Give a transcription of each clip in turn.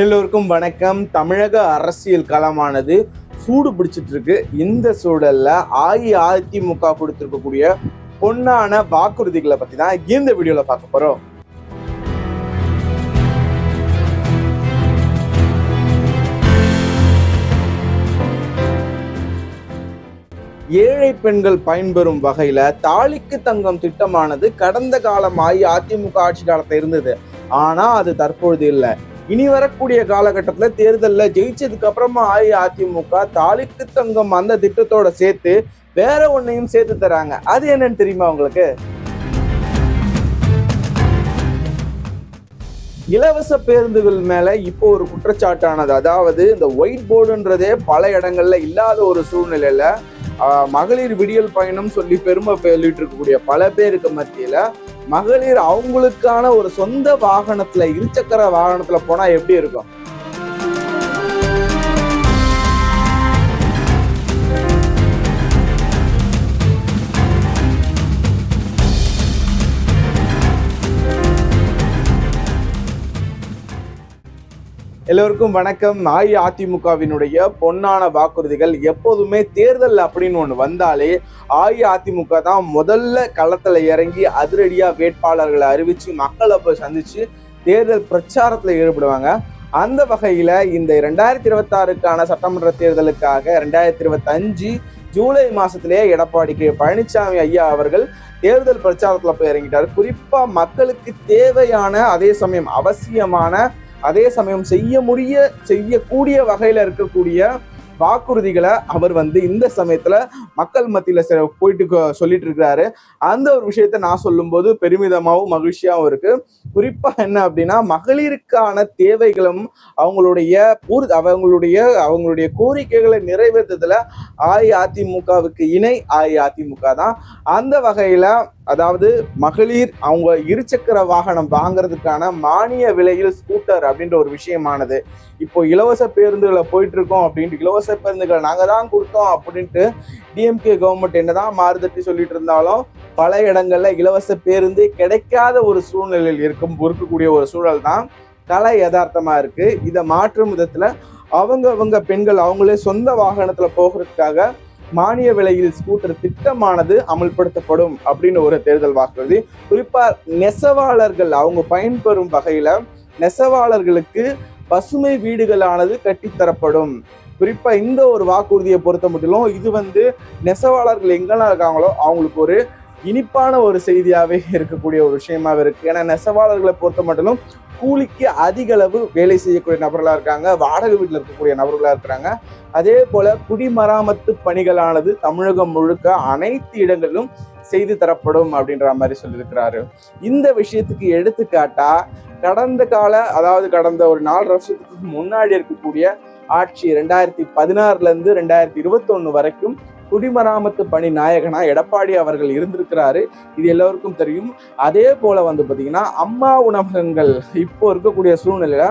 எல்லோருக்கும் வணக்கம். தமிழக அரசியல் களமானது சூடு பிடிச்சிட்டு இருக்கு இந்த சூழல்ல அஇஅதிமுக கொடுத்திருக்கக்கூடிய பொன்னான வாக்குறுதிகளை பத்தி தான் இந்த வீடியோல பார்க்க போறோம். ஏழை பெண்கள் பயன்பெறும் வகையில தாலிக்கு தங்கம் திட்டமானது கடந்த காலம் அஇஅதிமுக ஆட்சி காலத்தை இருந்தது. ஆனா அது தற்பொழுது இல்லை. இனி வரக்கூடிய காலகட்டத்தில் தேர்தலில் ஜெயிச்சதுக்கு அப்புறமா அஇஅதிமுக தாலிக்கு தங்கம் அந்த திட்டத்தோட சேர்த்து வேற ஒன்னையும் சேர்த்து தராங்க. அது என்னன்னு தெரியுமா உங்களுக்கு? இலவச பேருந்துகள் மேல இப்போ ஒரு குற்றச்சாட்டானது. அதாவது இந்த ஒயிட் போர்டுன்றதே பல இடங்கள்ல இல்லாத ஒரு சூழ்நிலையில மகளிர் விடியல் பயணம் சொல்லி பெருமை சொல்லிட்டு இருக்கக்கூடிய பல பேருக்கு மத்தியில மகளிர் அவங்களுக்கான ஒரு சொந்த வாகனத்துல இருசக்கர வாகனத்துல போனா எப்படி இருக்கும்? எல்லோருக்கும் வணக்கம். அஇஅதிமுகவினுடைய பொன்னான வாக்குறுதிகள் எப்போதுமே தேர்தல் அப்படின்னு ஒன்று வந்தாலே அஇஅதிமுக தான் முதல்ல களத்தில் இறங்கி அதிரடியாக வேட்பாளர்களை அறிவித்து மக்களை போய் சந்தித்து தேர்தல் பிரச்சாரத்தில் ஈடுபடுவாங்க. அந்த வகையில் இந்த ரெண்டாயிரத்தி இருபத்தாறுக்கான சட்டமன்ற தேர்தலுக்காக ரெண்டாயிரத்தி இருபத்தஞ்சு ஜூலை மாதத்திலேயே எடப்பாடி கே பழனிசாமி ஐயா அவர்கள் தேர்தல் பிரச்சாரத்தில் போய் இறங்கிட்டார். குறிப்பாக மக்களுக்கு தேவையான அதே சமயம் அவசியமான அதே சமயம் செய்ய முடிய செய்யக்கூடிய வகையில இருக்கக்கூடிய வாக்குறுதிகளை அவர் வந்து இந்த சமயத்துல மக்கள் மத்தியில சில போயிட்டு சொல்லிட்டு இருக்கிறாரு அந்த ஒரு விஷயத்த நான் சொல்லும்போது பெருமிதமாகவும் மகிழ்ச்சியாவும் இருக்கு. குறிப்பா என்ன அப்படின்னா மகளிருக்கான தேவைகளும் அவங்களுடைய பூர் அவங்களுடைய அவங்களுடைய கோரிக்கைகளை நிறைவேற்றுறதுல அஇஅதிமுகவுக்கு இணை அஇஅதிமுக தான். அந்த வகையில அதாவது மகளிர் அவங்க இருசக்கர வாகனம் வாங்குறதுக்கான மானிய விலையில் ஸ்கூட்டர் அப்படின்ற ஒரு விஷயமானது. இப்போ இலவச பேருந்துகளை போயிட்டு இருக்கோம் அப்படின்ட்டு இலவச பேருந்துகளை நாங்கள் தான் கொடுத்தோம் அப்படின்ட்டு டிஎம்கே கவர்மெண்ட் என்னதான் மாறுதட்டி சொல்லிட்டு இருந்தாலும் பல இடங்கள்ல இலவச பேருந்து கிடைக்காத ஒரு சூழ்நிலையில் இருக்கும் இருக்கக்கூடிய ஒரு சூழல் தான் கலை யதார்த்தமா இருக்கு. இதை மாற்றும் விதத்துல அவங்க அவங்க பெண்கள் அவங்களே சொந்த வாகனத்துல போகிறதுக்காக மானிய விலையில் ஸ்கூட்டர் திட்டமானது அமல்படுத்தப்படும் அப்படின்னு ஒரு தேர்தல் வாக்குறுதி. குறிப்பா நெசவாளர்கள் அவங்க பயன்பெறும் வகையில நெசவாளர்களுக்கு பசுமை வீடுகளானது கட்டித்தரப்படும். குறிப்பா இந்த ஒரு வாக்குறுதியை பொறுத்த மட்டும் இது வந்து நெசவாளர்கள் எங்கெல்லாம் இருக்காங்களோ அவங்களுக்கு ஒரு இனிப்பான ஒரு செய்தியாவே இருக்கக்கூடிய ஒரு விஷயமாகவே இருக்கு. ஏன்னா நெசவாளர்களை பொறுத்த மட்டும் கூலிக்கு அதிக அளவு வேலை செய்யக்கூடிய நபர்களா இருக்காங்க. வாடகை வீட்டில் இருக்கக்கூடிய நபர்களா இருக்கிறாங்க அதே போல குடிமராமத்து பணிகளானது தமிழகம் முழுக்க அனைத்து இடங்களிலும் செய்து தரப்படும் அப்படின்ற மாதிரி சொல்லியிருக்கிறாரு. இந்த விஷயத்துக்கு எடுத்துக்காட்டா கடந்த கால அதாவது கடந்த ஒரு நாலு வருஷத்துக்கு முன்னாடி இருக்கக்கூடிய ஆட்சி ரெண்டாயிரத்தி பதினாறுல இருந்து ரெண்டாயிரத்தி இருபத்தொன்னு வரைக்கும் குடிமராமத்து பணி நாயகனா எடப்பாடி அவர்கள் இருந்திருக்கிறாரு. இது எல்லோருக்கும் தெரியும். அதே போல வந்து பாத்தீங்கன்னா அம்மா உணவகங்கள் இப்போ இருக்கக்கூடிய சூழ்நிலையில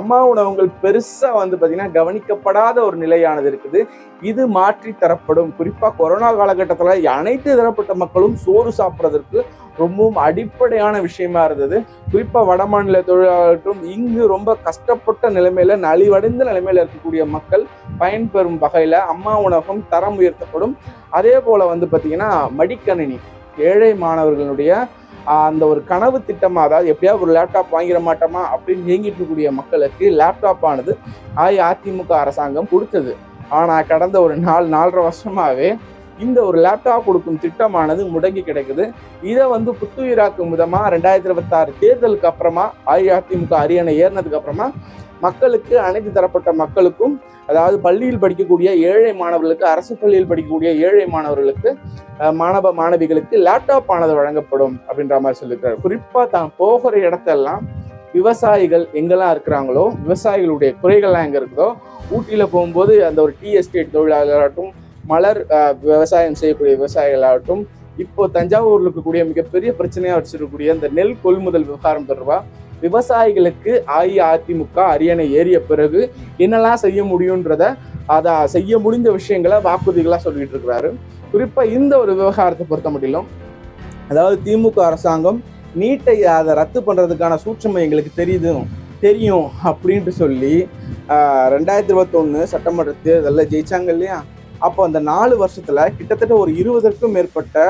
அம்மா உணவகங்கள் பெருசா வந்து பாத்தீங்கன்னா கவனிக்கப்படாத ஒரு நிலையானது இருக்குது. இது மாற்றி தரப்படும் குறிப்பா கொரோனா காலகட்டத்தில் அனைத்து தரப்பட்ட மக்களும் சோறு சாப்பிட்றதற்கு ரொம்பவும் அடிப்படையான விஷயமா இருந்தது. குறிப்பா வடமாநில தொழிலாளர்களும் இங்கு ரொம்ப கஷ்டப்பட்ட நிலைமையில நலிவடைந்த நிலைமையில இருக்கக்கூடிய மக்கள் பயன்பெறும் வகையில அம்மா உணவகம் தரம் உயர்த்தப்படும். அதே போல வந்து பாத்தீங்கன்னா மடிக்கணினி ஏழை மாணவர்களுடைய அந்த ஒரு கனவு திட்டமாக அதாவது எப்படியாவது ஒரு லேப்டாப் வாங்கிட மாட்டோமா அப்படின்னு இயங்கிட்டு இருக்கக்கூடிய மக்களுக்கு லேப்டாப் ஆனது அஇஅதிமுக அரசாங்கம் கொடுத்தது. ஆனால் கடந்த ஒரு நாலு நாலரை வருஷமாகவே இந்த ஒரு லேப்டாப் கொடுக்கும் திட்டமானது முடங்கி கிடக்குது. இதை வந்து புத்துயிராக்கும் விதமாக ரெண்டாயிரத்தி இருபத்தாறு தேர்தலுக்கு அப்புறமா அஇஅதிமுக அரியணை ஏறினதுக்கு அப்புறமா மக்களுக்கு அனைத்து தரப்பட்ட மக்களுக்கும் அதாவது பள்ளியில் படிக்கக்கூடிய ஏழை மாணவர்களுக்கு அரசு பள்ளியில் படிக்கக்கூடிய ஏழை மாணவர்களுக்கு மாணவ மாணவிகளுக்கு லேப்டாப் ஆனது வழங்கப்படும் அப்படின்ற மாதிரி சொல்லியிருக்காரு. குறிப்பாக தான் போகிற இடத்தெல்லாம் விவசாயிகள் எங்கெல்லாம் இருக்கிறாங்களோ விவசாயிகளுடைய குறைகள்லாம் எங்கே இருக்குதோ ஊட்டியில் போகும்போது அந்த ஒரு டீ எஸ்டேட் தொழிலாளராகட்டும் மலர் விவசாயம் செய்யக்கூடிய விவசாயிகளாகட்டும் இப்போ தஞ்சாவூர்ல இருக்கக்கூடிய மிகப்பெரிய பிரச்சனையா வச்சிருக்கக்கூடிய இந்த நெல் கொள்முதல் விவகாரம் தொடர்பா விவசாயிகளுக்கு அஇஅதிமுக அரியணை ஏறிய பிறகு என்னெல்லாம் செய்ய முடியுன்றத அதை செய்ய முடிந்த விஷயங்களை வாக்குறுதிகளாக சொல்லிட்டு இருக்கிறாரு. குறிப்பாக இந்த ஒரு விவகாரத்தை பொறுத்த முடியலும் அதாவது திமுக அரசாங்கம் நீட்டை அதை ரத்து பண்ணுறதுக்கான சூட்சமை எங்களுக்கு தெரியுது தெரியும் அப்படின்ட்டு சொல்லி ரெண்டாயிரத்தி இருபத்தொன்று சட்டமன்ற தேர்தலில் ஜெயிச்சாங்க இல்லையா? அப்போ அந்த நாலு வருஷத்துல கிட்டத்தட்ட ஒரு இருபதற்கும் மேற்பட்ட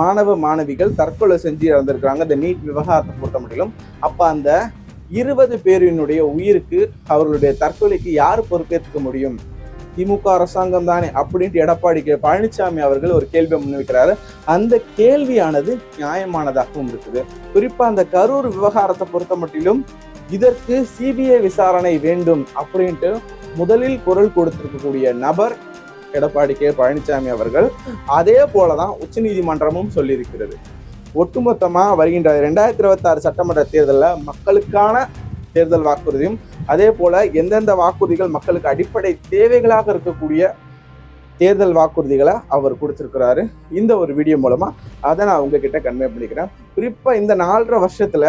மாணவ மாணவிகள் தற்கொலை செஞ்சு இறந்திருக்கிறாங்க. இந்த நீட் விவகாரத்தை பொறுத்த முடியலும் அப்போ அந்த இருபது பேரினுடைய உயிருக்கு அவர்களுடைய தற்கொலைக்கு யார் பொறுப்பேற்றுக்க முடியும்? திமுக அரசாங்கம் தானே அப்படின்ட்டு எடப்பாடி கே பழனிசாமி அவர்கள் ஒரு கேள்வியை முன்வைக்கிறாரு. அந்த கேள்வியானது நியாயமானதாகவும் இருக்குது. குறிப்பா அந்த கரூர் விவகாரத்தை பொறுத்த மட்டிலும் இதற்கு சிபிஐ விசாரணை வேண்டும் அப்படின்ட்டு முதலில் குரல் கொடுத்திருக்கக்கூடிய நபர் எடப்பாடி கே பழனிசாமி அவர்கள் அதே போலதான் உச்சநீதிமன்றமும் சொல்லியிருக்கிறது. ஒட்டுமொத்தமா வருகின்ற ரெண்டாயிரத்தி இருபத்தி ஆறு சட்டமன்ற தேர்தலில் மக்களுக்கான தேர்தல் வாக்குறுதியும் அதே போல எந்தெந்த வாக்குறுதிகள் மக்களுக்கு அடிப்படை தேவைகளாக இருக்கக்கூடிய தேர்தல் வாக்குறுதிகளை அவர் கொடுத்துருக்கிறாரு. இந்த ஒரு வீடியோ மூலமாக அதை நான் உங்ககிட்ட கன்வே பண்ணிக்கிறேன். குறிப்பாக இந்த நாலரை வருஷத்தில்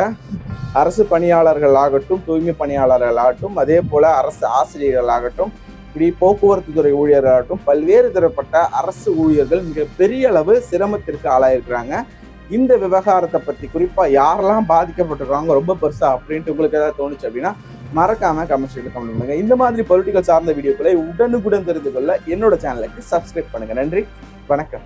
அரசு பணியாளர்கள் ஆகட்டும் தூய்மை பணியாளர்கள் ஆகட்டும் அதே போல் அரசு ஆசிரியர்கள் ஆகட்டும் இப்படி போக்குவரத்து துறை ஊழியர்களாகட்டும் பல்வேறு தரப்பட்ட அரசு ஊழியர்கள் மிக பெரிய அளவு சிரமத்திற்கு ஆளாயிருக்கிறாங்க. இந்த விவகாரத்தை பற்றி குறிப்பாக யாரெல்லாம் பாதிக்கப்பட்டிருக்காங்க ரொம்ப பெருசா அப்படின்ட்டு உங்களுக்கு ஏதாவது தோணுச்சு அப்படின்னா மறக்காம கமெண்ட் கமெண்ட் பண்ணுங்க. இந்த மாதிரி பொலிட்டிக்கல் சார்ந்த வீடியோக்களை உடனுக்குடன் தெரிந்து கொள்ள என்னோட சேனலுக்கு சப்ஸ்கிரைப் பண்ணுங்க. நன்றி. வணக்கம்.